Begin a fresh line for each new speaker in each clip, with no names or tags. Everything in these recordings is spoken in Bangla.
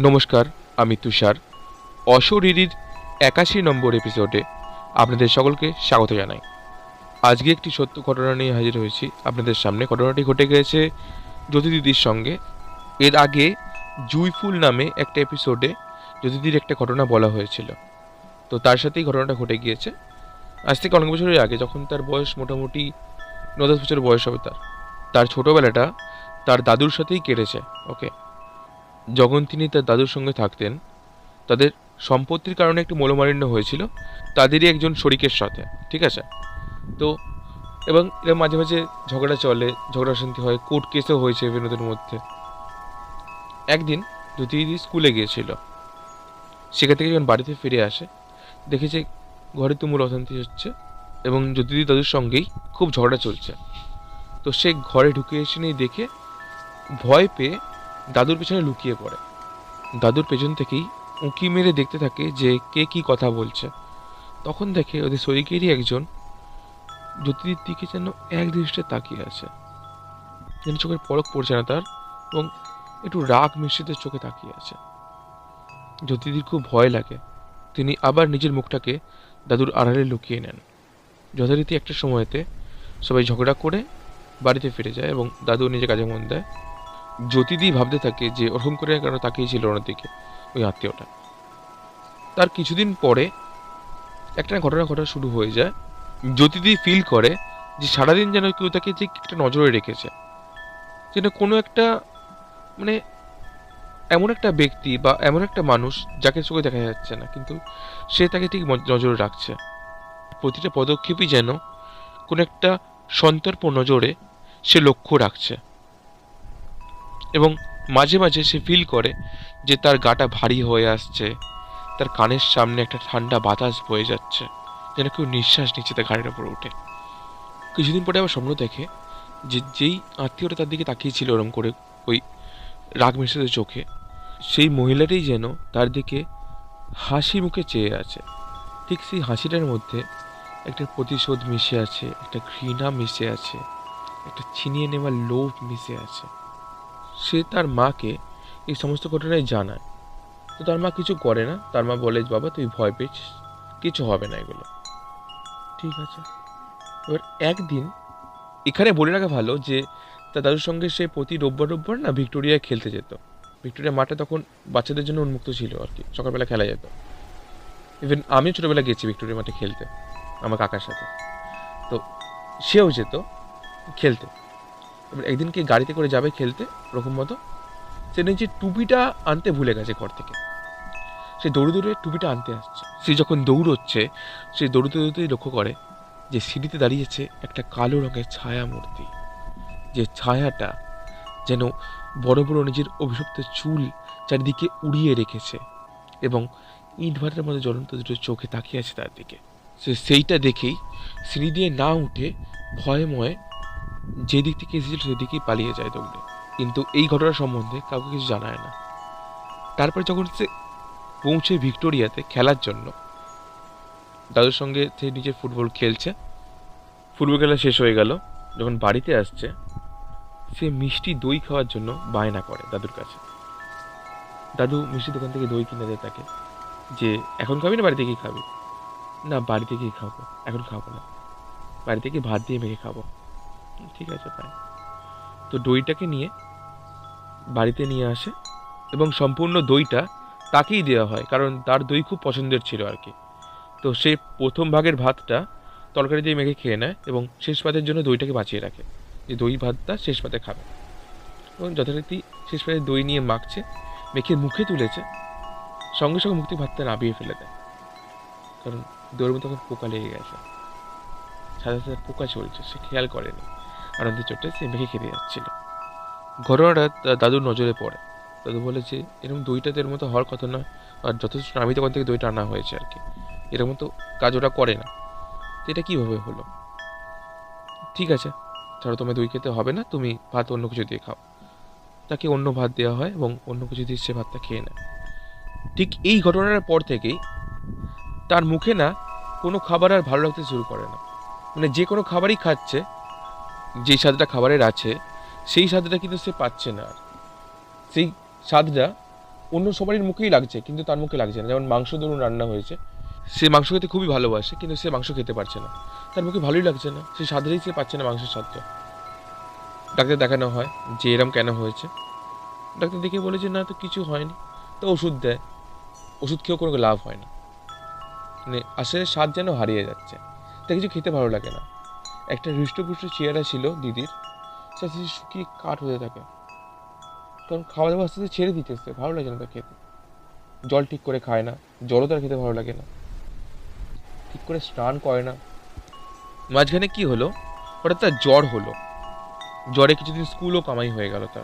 নমস্কার, আমি তুষার। অশরীরীর একাশি নম্বর এপিসোডে আপনাদের সকলকে স্বাগত জানাই। আজকে একটি সত্য ঘটনা নিয়ে হাজির হয়েছি। আপনাদের সামনে ঘটনাটি ঘটে গিয়েছে জ্যোতিদিদির সঙ্গে। এর আগে জুইফুল নামে একটা এপিসোডে জ্যোতিদির একটা ঘটনা বলা হয়েছিল। তো তার সাথেই ঘটনাটা ঘটে গিয়েছে। আজ থেকে অনেক বছরের আগে যখন তার বয়স মোটামুটি ন দশ বছর বয়স হবে তার তার ছোটোবেলাটা তার দাদুর সাথেই কেটেছে ওকে যখন তিনি তার দাদুর সঙ্গে থাকতেন, তাদের সম্পত্তির কারণে একটু মনোমালিন্য হয়েছিল, তাদেরই একজন শরিকের সাথে, ঠিক আছে? তো, এবং এরা মাঝে মাঝে ঝগড়া চলে, ঝগড়া শান্তি হয়, কোর্ট কেসও হয়েছে বিনোদের মধ্যে। একদিন জ্যোতিদি স্কুলে গিয়েছিল। সেখান থেকে যখন বাড়িতে ফিরে আসে দেখেছে ঘরে তুমুল অশান্তি হচ্ছে এবং জ্যোতিদি দাদুর সঙ্গেই খুব ঝগড়া চলছে। তো সে ঘরে ঢুকে এসে নিয়ে দেখে ভয় পেয়ে দাদুর পেছনে লুকিয়ে পড়ে। দাদুর পেছন থেকেই উঁকি মেরে দেখতে থাকে যে কে কি কথা বলছে। তখন দেখে ওদের শরীরেরই একজন জ্যোতিদির দিকে যেন এক দৃষ্টে তাকিয়ে আছে। যেন চোখের পলক পড়ছে না তার এবং একটু রাগ মিশ্রিত চোখে তাকিয়ে আছে। জ্যোতিদির খুব ভয় লাগে। তিনি আবার নিজের মুখটাকে দাদুর আড়ালে লুকিয়ে নেন। যথারীতি একটা সময়তে সবাই ঝগড়া করে বাড়িতে ফিরে যায় এবং দাদু নিজের কাজে মন দেয়। জ্যোতিদি ভাবতে থাকে যে ওরকম করে কেন তাকিয়েছিল ওনার দিকে, ওই আত্মীয়টা। তার কিছুদিন পরে একটা ঘটনা ঘটা শুরু হয়ে যায়। জ্যোতিদি ফিল করে যে সারাদিন যেন কেউ তাকে ঠিক একটা নজরে রেখেছে। যেন কোনো একটা মানে এমন একটা ব্যক্তি বা এমন একটা মানুষ যাকে চোখে দেখা যাচ্ছে না, কিন্তু সে তাকে ঠিক নজরে রাখছে। প্রতিটা পদক্ষেপই যেন কোনো একটা সন্তর্প নজরে সে লক্ষ্য রাখছে। এবং মাঝে মাঝে সে ফিল করে যে তার গাটা ভারী হয়ে আসছে। তার কানের সামনে একটা ঠান্ডা বাতাস বয়ে যাচ্ছে। যেন কেউ নিঃশ্বাস নিচ্ছে তার ঘাড়ের উপরে উঠে। কিছুদিন পরে আবার স্বপ্ন দেখে যে যেই আত্মীয়টা তার দিকে তাকিয়েছিল ওরম করে ওই রাগ মিশ্রিত চোখে, সেই মহিলাটাই যেন তার দিকে হাসি মুখে চেয়ে আছে। ঠিক সেই হাসিটার মধ্যে একটা প্রতিশোধ মিশে আছে, একটা ঘৃণা মিশে আছে, একটা ছিনিয়ে নেওয়ার লোভ মিশে আছে। সে তার মাকে এই সমস্ত ঘটনায় জানায়। তো তার মা কিছু করে না। তার মা বলে, বাবা, তুই ভয় পেয়েছিস। কিছু হবে না এগুলো। ঠিক আছে। এবার একদিন এখানে বলে রাখা ভালো যে, তার দাদুর সঙ্গে সে প্রতি রোববার রোববার না ভিক্টোরিয়ায় খেলতে যেত। ভিক্টোরিয়া মাঠে তখন বাচ্চাদের জন্য উন্মুক্ত ছিল আর কি। সকালবেলা খেলা যেত। ইভেন আমিও ছোটোবেলা গেছি ভিক্টোরিয়া মাঠে খেলতে, আমার কাকার সাথে। তো সেও যেত খেলতে। এবার একদিনকে গাড়িতে করে যাবে খেলতে ওরকম মতো? সে নিজের টুপিটা আনতে ভুলে গেছে ঘর থেকে। সে দৌড়ে দৌড়ে টুপিটা আনতে আসছে। সে যখন দৌড়চ্ছে, সে দৌড়তে দৌড়তেই লক্ষ্য করে যে সিঁড়িতে দাঁড়িয়েছে একটা কালো রঙের ছায়া মূর্তি। যে ছায়াটা যেন বড় বড় নিজের অভিশপ্ত চুল চারিদিকে উড়িয়ে রেখেছে এবং ইট ভাটার মধ্যে জ্বলন্ত দুটো চোখে তাকিয়ে আছে তার দিকে। সে সেইটা দেখেই সিঁড়ি দিয়ে না উঠে ভয়ে ময়ে যে দিক থেকে এসেছিল সেদিকেই পালিয়ে যায় দৌড়ে। কিন্তু এই ঘটনা সম্বন্ধে কাউকে কিছু জানায় না। তারপরে যখন সে পৌঁছে ভিক্টোরিয়াতে খেলার জন্য, দাদুর সঙ্গে সে নিজের ফুটবল খেলছে। ফুটবল খেলা শেষ হয়ে গেল। যখন বাড়িতে আসছে, সে মিষ্টি দই খাওয়ার জন্য বায়না করে দাদুর কাছে। দাদু মিষ্টি দোকান থেকে দই কিনে দেয় তাকে, যে, এখন খাবি না বাড়ি থেকেই খাবি? না বাড়ি থেকেই খাব। এখন খাব না। বাড়ি থেকে ভাত দিয়ে মেখে খাব। ঠিক আছে ভাই তো দইটাকে নিয়ে বাড়িতে নিয়ে আসে এবং সম্পূর্ণ দইটা তাকেই দেওয়া হয়, কারণ তার দই খুব পছন্দের ছিল আর কি। তো সে প্রথম ভাগের ভাতটা তরকারি দিয়ে মেখে খেয়ে নেয় এবং শেষ ভাতের জন্য দইটাকে বাঁচিয়ে রাখে। যে দই ভাতটা শেষ ভাতে খাবে। এবং যথারীতি শেষ ভাতে দই নিয়ে মাখছে, মেখে মুখে তুলেছে, সঙ্গে সঙ্গে মুক্তি ভাতটা নাবিয়ে ফেলে দেয়। কারণ মধ্যে তখন পোকা লেগে গেছে। সাথে সাথে পোকা চলছে, সে খেয়াল করেনি। আনন্দের চোটে সে মেখে খেতে যাচ্ছিল। ঘটনাটা দাদুর নজরে পড়ে। দাদু বলে যে, এরকম দইটা এর মতো হওয়ার কথা নয়। আর যথেষ্ট আমি দোকান থেকে দইটা আনা হয়েছে আর কি। এরকম তো কাজ ওরা করে না। তো এটা কীভাবে হলো? ঠিক আছে ছাড়ো তোমায় দই খেতে হবে না, তুমি ভাত অন্য কিছু দিয়ে খাও। তাকে অন্য ভাত দেওয়া হয় এবং অন্য কিছু দিয়ে সে ভাতটা খেয়ে নেয়। ঠিক এই ঘটনার পর থেকেই তার মুখে না কোনো খাবার আর ভালো লাগতে শুরু করে না। মানে যে কোনো খাবারই খাচ্ছে যেই স্বাদটা খাবারের আছে, সেই স্বাদটা কিন্তু সে পাচ্ছে না। সেই স্বাদটা অন্য সবারই মুখেই লাগছে, কিন্তু তার মুখে লাগছে না। যেমন মাংস ধরুন রান্না হয়েছে, সে মাংস খেতে খুবই ভালোবাসে, কিন্তু সে মাংস খেতে পারছে না। তার মুখে ভালোই লাগছে না। সে স্বাদেরই সে পাচ্ছে না মাংসের স্বাদটা। ডাক্তার দেখানো হয় যে এরম কেন হয়েছে। ডাক্তার দেখে বলে যে না, তো কিছু হয়নি। তো ওষুধ দেয়। ওষুধ খেয়েও কোনো লাভ হয় না। মানে আসলে স্বাদ যেন হারিয়ে যাচ্ছে। তা কিছু খেতে ভালো লাগে না। একটা হৃষ্টপুষ্ট চেয়ারা ছিল দিদির। আস্তে আস্তে শুকিয়ে কাঠ হতে থাকে? কারণ খাওয়া দাওয়া আস্তে আস্তে ছেড়ে দিতেছে ভালো লাগে না তার খেতে। জল ঠিক করে খায় না, জলও তার খেতে ভালো লাগে না। ঠিক করে স্নান করে না। মাঝখানে কি হলো? হঠাৎ তার জ্বর হলো। জ্বরে কিছুদিন স্কুলও কামাই হয়ে গেল তার।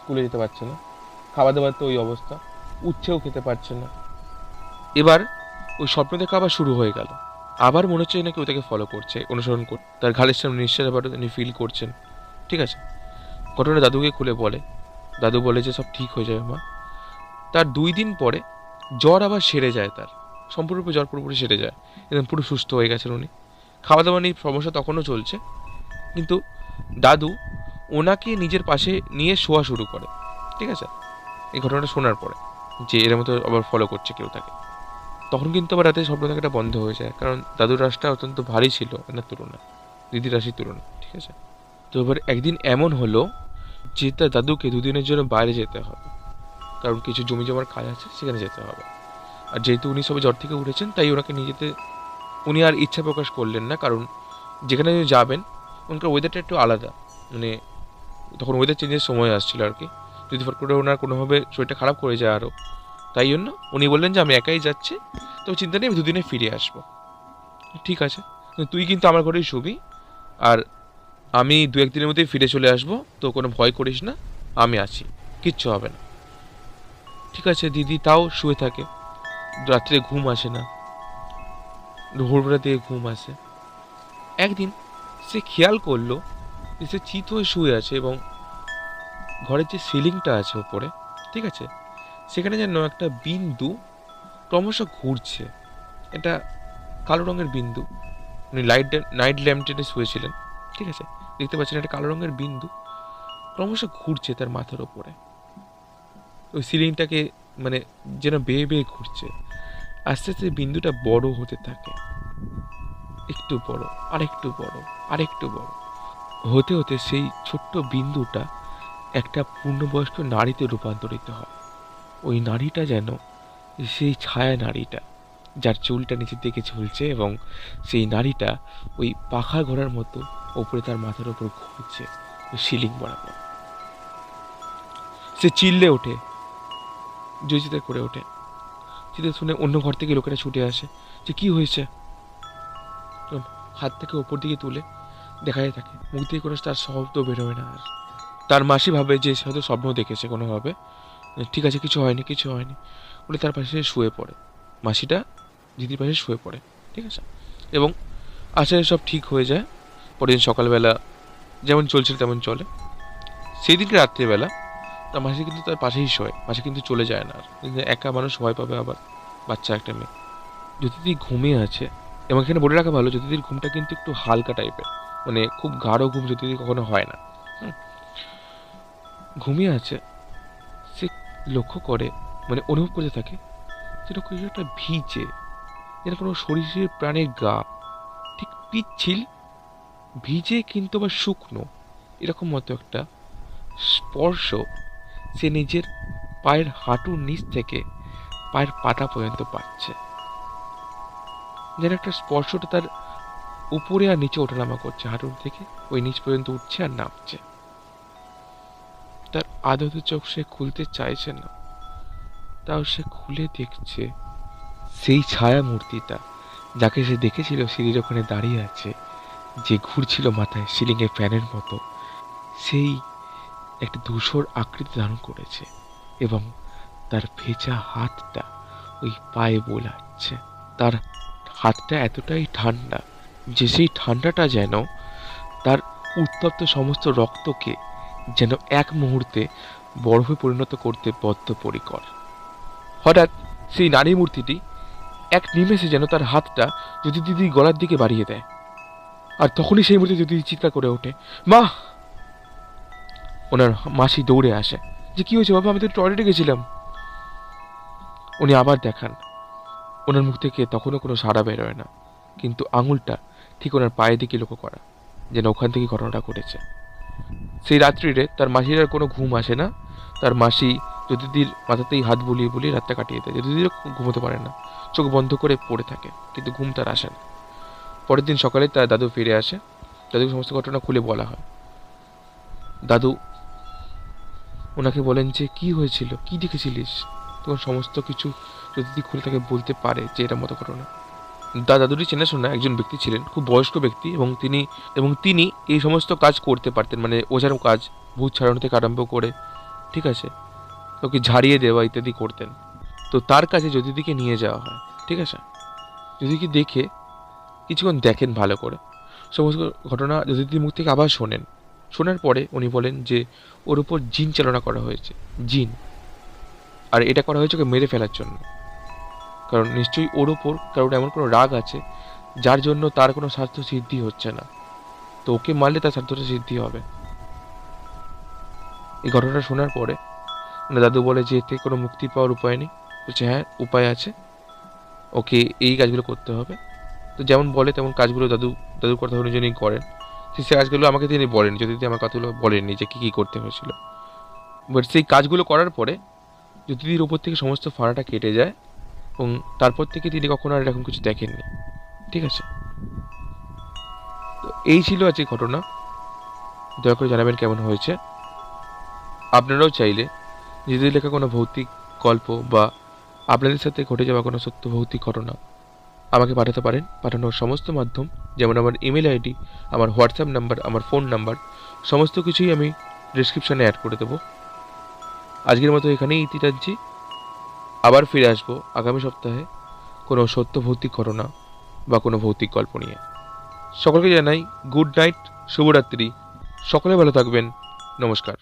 স্কুলে যেতে পারছে না। খাওয়া দাওয়ার তো ওই অবস্থা। উচ্ছেও খেতে পারছে না। এবার ওই স্বপ্ন দেখা আবার শুরু হয়ে গেল। আবার মনে হচ্ছে নাকি ও তাকে ফলো করছে, অনুসরণ কর, তার ঘালের সামনে নিঃশ্বাস আবার তিনি ফিল করছেন। ঠিক আছে? ঘটনা দাদুকে খুলে বলে। দাদু বলে যে সব ঠিক হয়ে যাবে মা। তার দুই দিন পরে জ্বর আবার সেরে যায় তার। সম্পূর্ণরূপে জ্বর পুরোপুরি সেরে যায়। একদম পুরো সুস্থ হয়ে গেছেন উনি। খাওয়া দাওয়া নিয়ে সমস্যা তখনও চলছে। কিন্তু দাদু ওনাকে নিজের পাশে নিয়ে শোয়া শুরু করে। ঠিক আছে? এই ঘটনাটা শোনার পরে যে এর মতো আবার ফলো করছে কেউ তাকে। তখন কিন্তু আবার রাতে স্বপ্ন দেখাটা বন্ধ হয়ে যায়। কারণ দাদুর রাশটা অত্যন্ত ভারী ছিল এনার তুলনায়, দিদির রাশির তুলনায়, ঠিক আছে? তো এবার একদিন এমন হলো যে তার দাদুকে দুদিনের জন্য বাইরে যেতে হবে। কারণ কিছু জমি জমার কাজ আছে, সেখানে যেতে হবে। আর যেহেতু উনি সবে জ্বর থেকে উঠেছেন, তাই ওনাকে নিয়ে যেতে উনি আর ইচ্ছা প্রকাশ করলেন না। কারণ যেখানে উনি যাবেন, ওনার ওয়েদারটা একটু আলাদা। মানে তখন ওয়েদার চেঞ্জের সময় আসছিল আর কি। যদি ফট করে ওনার কোনোভাবে শরীরটা খারাপ করে যায় আরও তাই জন্য উনি বললেন যে আমি একাই যাচ্ছি তো চিন্তা নেই, আমি দুদিনে ফিরে আসব। ঠিক আছে, তুই কিন্তু আমার ঘরেই শুবি, আর আমি দু একদিনের মধ্যেই ফিরে চলে আসব, তো কোনো ভয় করিস না, আমি আছি, কিচ্ছু হবে না। ঠিক আছে, দিদি তাও শুয়ে থাকে, রাত্রে ঘুম আসে না ভোরবেলা দিয়ে ঘুম আসে। একদিন সে খেয়াল করল যে সে চিত হয়ে শুয়ে আছে এবং ঘরের যে সিলিংটা আছে ওপরে, ঠিক আছে সেখানে যেন একটা বিন্দু ক্রমশ ঘুরছে। এটা কালো রঙের বিন্দু। উনি লাইট নাইট ল্যাম্প টেনে শুয়েছিলেন। ঠিক আছে? দেখতে পাচ্ছেন একটা কালো রঙের বিন্দু। ক্রমশ ঘুরছে তার মাথার ওপরে। ওই সিলিংটাকে মানে যেন বেয়ে বেয়ে ঘুরছে। আস্তে আস্তে বিন্দুটা বড় হতে থাকে। একটু বড়, আরেকটু বড় আরেকটু বড়। হতে হতে সেই ছোট্ট বিন্দুটা একটা পূর্ণবয়স্ক নারীতে রূপান্তরিত হয়। ওই নারীটা যেন, সেই ছায়া নারীটা, যার চুলটা নিচের দিকে ঝুলছে এবং সেই নারীটা ওই পাখা ঘোরার মতো ওপরে তার মাথার ওপর ঘুরছে সিলিং বরাবর। সে চিল্লে ওঠে জয়চিতা করে ওঠে। চিৎকার শুনে অন্য ঘর থেকে লোকেরা ছুটে আসে, যে কি হয়েছে? হাত থেকে ওপর দিকে তুলে দেখা যায় তাকে। মুখ দিয়ে কোনো তার শব্দ বেরোয় না আর। তার মাসি ভাবে যে সে হয়তো স্বপ্ন দেখেছে কোনোভাবে। ঠিক আছে, কিছু হয়নি কিছু হয়নি। বলে তার পাশে শুয়ে পড়ে। মাসিটা দিদির পাশে শুয়ে পড়ে, ঠিক আছে? এবং আশা সব ঠিক হয়ে যায় পরের দিন সকালবেলা যেমন চলছিল তেমন চলে। সেই দিনকে রাত্রিবেলা তার মাসি কিন্তু তার পাশেই শোয়। মাসি কিন্তু চলে যায় না একা মানুষ ভয় পাবে আবার, বাচ্চা একটা মেয়ে। জ্যোতিদি ঘুমিয়ে আছে, এবং এখানে বলে রাখা ভালো জ্যোতিদির ঘুমটা কিন্তু একটু হালকা টাইপের মানে খুব গাঢ় ঘুম জ্যোতিদি কখনো হয় না। ঘুমিয়ে আছে লক্ষ্য করে মানে অনুভব করতে থাকে যেন কিছু একটা ভিজে, যেন কোনো শরীরের প্রাণের গা, ঠিক পিচ্ছিল, ভিজে কিন্তু আবার শুকনো, এরকম মতো একটা স্পর্শ সে নিজের পায়ের হাঁটুর নিচ থেকে পায়ের পাতা পর্যন্ত পাচ্ছে। যেন একটা স্পর্শটা তার উপরে আর নিচে ওঠানামা করছে, হাঁটুর থেকে ওই নিচ পর্যন্ত উঠছে আর নামছে। তার আদত চোখ সে খুলতে চাইছে না। তাও সে খুলে দেখছে সেই ছায়া মূর্তিটা যাকে সে দেখেছিল সিঁড়ির ওখানে দাঁড়িয়ে আছে, যে ঘুরছিল মাথায় সিলিংয়ে ফ্যানের মতো। সেই একটা ধূসর আকৃতি ধারণ করেছে এবং তার ভেজা হাতটা ওই পায়ে বোলাচ্ছে। তার হাতটা এতটাই ঠান্ডা যে সেই ঠান্ডাটা যেন তার উত্তপ্ত সমস্ত রক্তকে যেন এক মুহূর্তে বরফে পরিণত করতে বদ্ধপরিকর। হঠাৎ সেই নারী মূর্তিটি এক নিমেষে যেন তার হাতটা যদি দিদি গলার দিকে বাড়িয়ে দেয়, আর তখনই সেই মুহূর্তে যদি চিৎকার করে ওঠে, মা! ওনার মাসি দৌড়ে আসে, যে কি হয়েছে বাবা? আমি তো টয়লেটে গেছিলাম। উনি আবার দেখান। ওনার মুখ থেকে তখনও কোনো সাড়া বেরোয় না, কিন্তু আঙুলটা ঠিক ওনার পায়ে দিকে লক্ষ্য করা, যেন ওখান থেকে ঘটনাটা ঘটেছে। সেই রাত্রিরে তার মাসির আর কোনো ঘুম আসে না। তার মাসি জ্যোতিদির মাথাতেই হাত বুলিয়ে বুলিয়ে রাতটা কাটিয়ে দেয়। জ্যোতিদিরও ঘুমোতে পারে না। চোখ বন্ধ করে পড়ে থাকে, কিন্তু ঘুম তার আসে না। পরের দিন সকালে তার দাদু ফিরে আসে। দাদুকে সমস্ত ঘটনা খুলে বলা হয়। দাদু, ওনাকে বলেন যে, কি হয়েছিল? কি দেখেছিলিস? তখন সমস্ত কিছু যদি খুলে তাকে বলতে পারে যে, এটা মতো ঘটনা। দা দাদুটি চেনাশোনা একজন ব্যক্তি ছিলেন, খুব বয়স্ক ব্যক্তি এবং তিনি এবং তিনি এই সমস্ত কাজ করতে পারতেন মানে ওঝার কাজ, ভূত ছাড়ানো থেকে আরম্ভ করে, ঠিক আছে? ওকে ঝাড়িয়ে দেওয়া ইত্যাদি করতেন। তো তার কাছে জ্যোতিদিকে নিয়ে যাওয়া হয়, ঠিক আছে? জ্যোতিকে দেখে কিছুক্ষণ দেখেন ভালো করে। সমস্ত ঘটনা জ্যোতিদির মুখ থেকে আবার শোনেন, শোনার পরে উনি বলেন যে, ওর উপর জিন চালনা করা হয়েছে, জিন। আর এটা করা হয়েছে ওকে মেরে ফেলার জন্য। কারণ নিশ্চয়ই ওর ওপর কারণ এমন কোনো রাগ আছে, যার জন্য তার কোনো স্বার্থ সিদ্ধি হচ্ছে না। তো ওকে মারলে তার স্বার্থটা সিদ্ধি হবে। এই ঘটনাটা শোনার পরে মানে দাদু বলে যে এতে কোনো মুক্তি পাওয়ার উপায় নেই। বলছে হ্যাঁ উপায় আছে। ওকে এই কাজগুলো করতে হবে। তো যেমন বলে তেমন কাজগুলো দাদু, দাদুর কথা অনুযায়ী করেন। সেই কাজগুলো আমাকে তিনি বলেন যদি আমার কথাগুলো বলেননি যে কী কী করতে হয়েছিল। বাট সেই কাজগুলো করার পরে জ্যোতিদির ওপর থেকে সমস্ত ফাড়াটা কেটে যায় এবং তারপর থেকে তিনি কখনো আর এরকম কিছু দেখেননি। ঠিক আছে? তো এই ছিল আজকে ঘটনা। দয়া করে জানাবেন কেমন হয়েছে। আপনারাও চাইলে নিজেদের লেখা কোনো ভৌতিক গল্প বা আপনাদের সাথে ঘটে যাওয়া কোনো সত্য ভৌতিক ঘটনা আমাকে পাঠাতে পারেন। পাঠানোর সমস্ত মাধ্যম, যেমন আমার ইমেল আইডি, আমার হোয়াটসঅ্যাপ নাম্বার, আমার ফোন নাম্বার, সমস্ত কিছুই আমি ডিসক্রিপশানে অ্যাড করে দেবো। আজকের মতো এখানেই ইতি টানছি আবার ফিরে আসব আগামী সপ্তাহে। কোনো সত্য ভৌতিক ঘটনা বা কোনো ভৌতিক গল্প নিয়ে। সকলকে জানাই, গুড নাইট, শুভরাত্রি। সকলে ভালো থাকবেন। নমস্কার।